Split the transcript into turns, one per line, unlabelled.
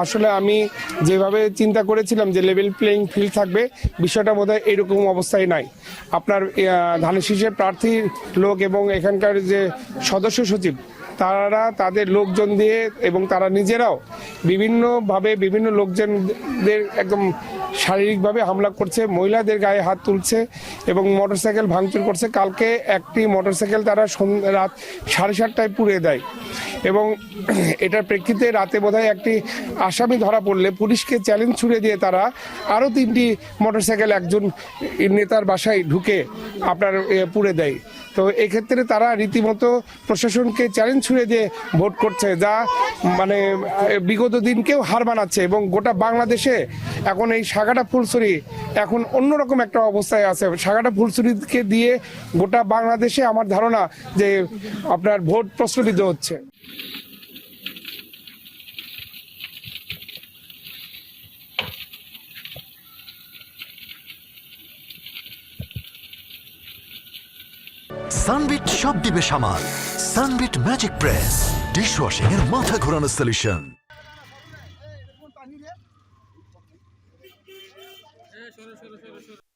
আসলে আমি যেভাবে চিন্তা করেছিলাম যে লেভেল প্লেইং ফিল্ড থাকবে, বিষয়টা বোধহয় এরকম অবস্থায় নাই। আপনার ধানের শীষে প্রার্থী লোক এবং এখানকার যে সদস্য সচিব, তারা তাদের লোকজন দিয়ে এবং তারা নিজেরাও বিভিন্নভাবে বিভিন্ন লোকজনদের একদম শারীরিকভাবে হামলা করছে, মহিলাদের গায়ে হাত তুলছে এবং মোটরসাইকেল ভাঙচুর করছে। কালকে একটি মোটরসাইকেল তারা রাত সাড়ে সাতটায় পুড়িয়ে দেয়। এবং এটার প্রেক্ষিতে রাতে বোধহয় একটি আসামি ধরা পড়লে পুলিশকে চ্যালেঞ্জ ছুড়ে দিয়ে তারা আরও তিনটি মোটরসাইকেল একজন নেতার বাসায় ঢুকে আপনার পুড়ে দেয়। তো এক্ষেত্রে তারা রীতিমতো প্রশাসনকে চ্যালেঞ্জ ছুড়ে দিয়ে ভোট করছে, যা মানে বিগত দিনকেও হার মানাচ্ছে এবং গোটা বাংলাদেশে এখন এই সাগাটা ফুলছড়ি এখন অন্যরকম একটা অবস্থায় আছে। সাগাটা ফুলছড়িকে দিয়ে গোটা বাংলাদেশে আমার ধারণা যে আপনার ভোট প্রশ্নবিদ্ধ হচ্ছে।
সানবিট সব দিবে সামাল। Sunbit magic press dish dishwashing এর মাথা ঘোরানো সলিউশন হ্যাঁ, সরো সরো সরো সরো।